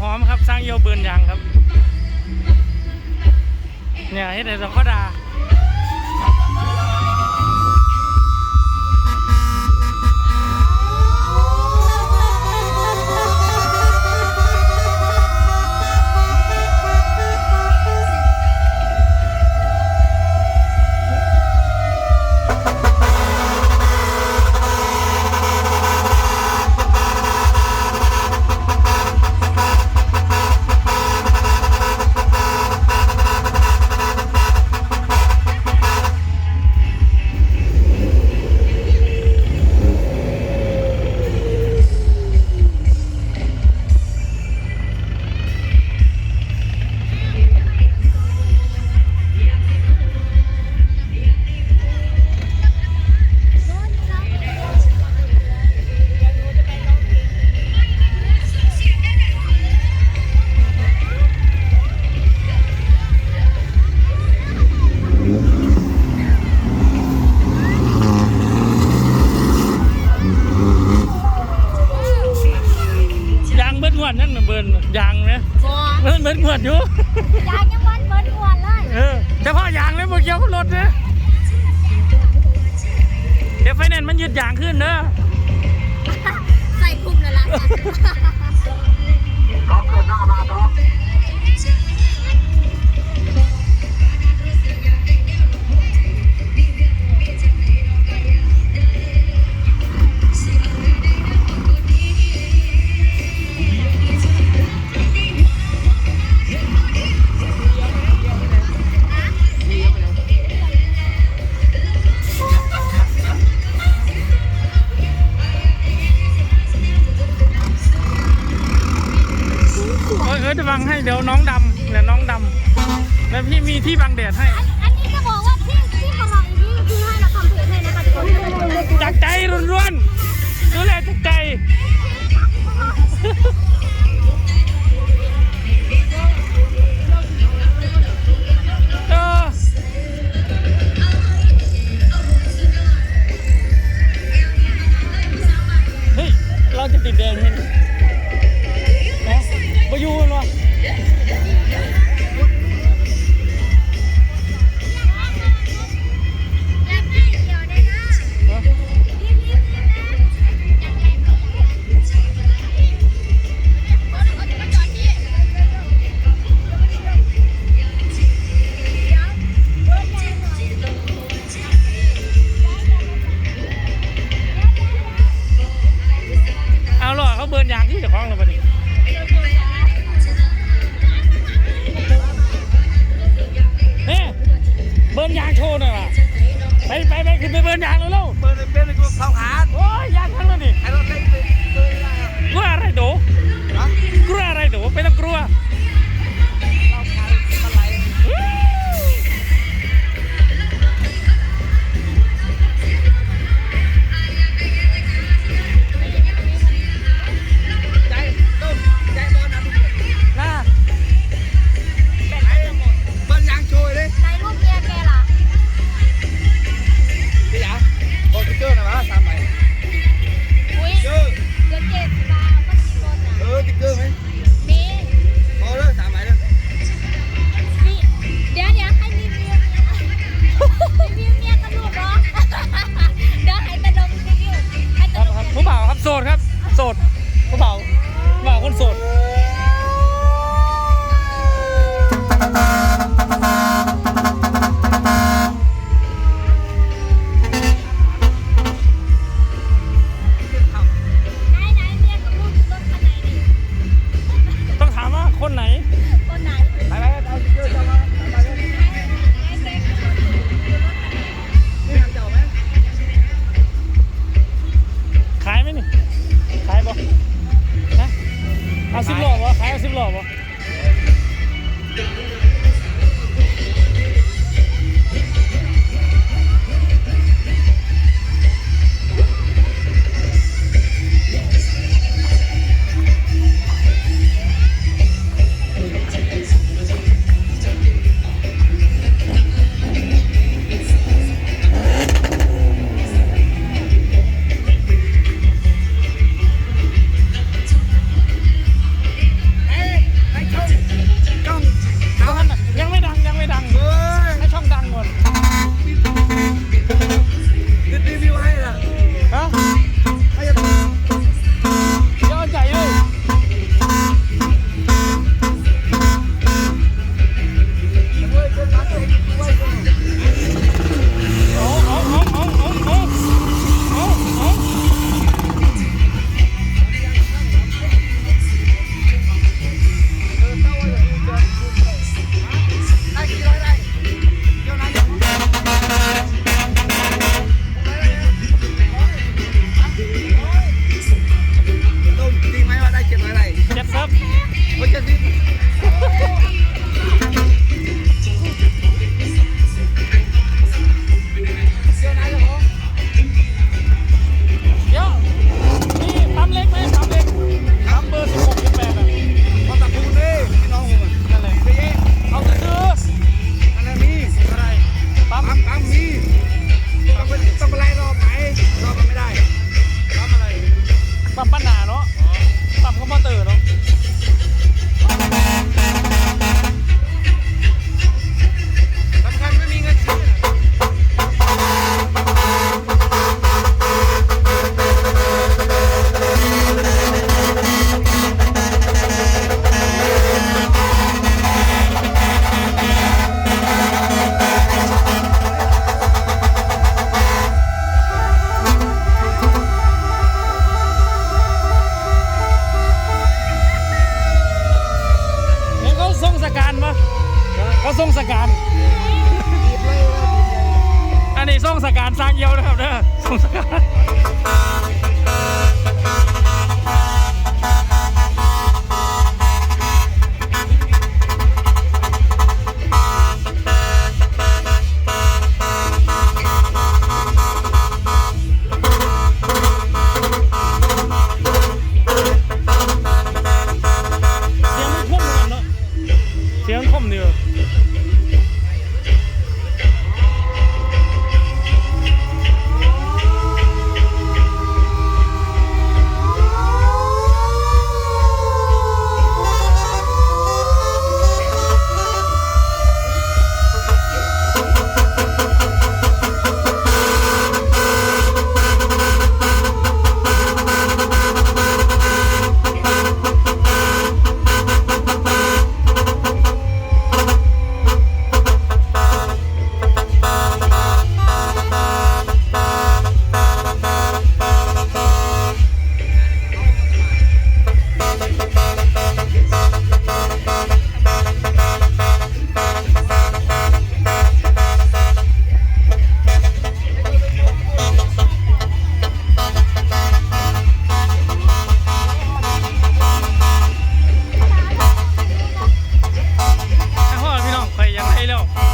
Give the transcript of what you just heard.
หอมครับสร้างเยียวเบิร์นยางครับเนี่ยเฮ็ดให้เราก็ดา ยางนะบัวเบิร์นเบิร์นงวดอยู่ ยายยังวันเบิร์นอ้วนเลยเออเฉพาะยางเลยโมเกี่ยวกับรถนะเดี๋ยวไฟแนนซ์มันยืดยางขึ้นเนอะใส่คุมเลยล่ะเมีที่บังแดดให้ นยางโชว์หน่อยว่ะไปไปไปขึ้นไปเบิร์นยางเร็วเปินเป็นในกลุ่มเผาขาโอ้ยยางทั้งแล้วนี่ไอ้รถเล็กเลยเปิดได้ครับกลัวอะไรโดฮะกลัวอะไรโดไม่ต้องกลัว สิบหล่อวะขายเอาสิบหล่อวะ ওইটা দিন ก็ส่งสการอันนี้ส่งสการสร้างเยียวนะครับเด้ส่งสการ Şey Sedan kom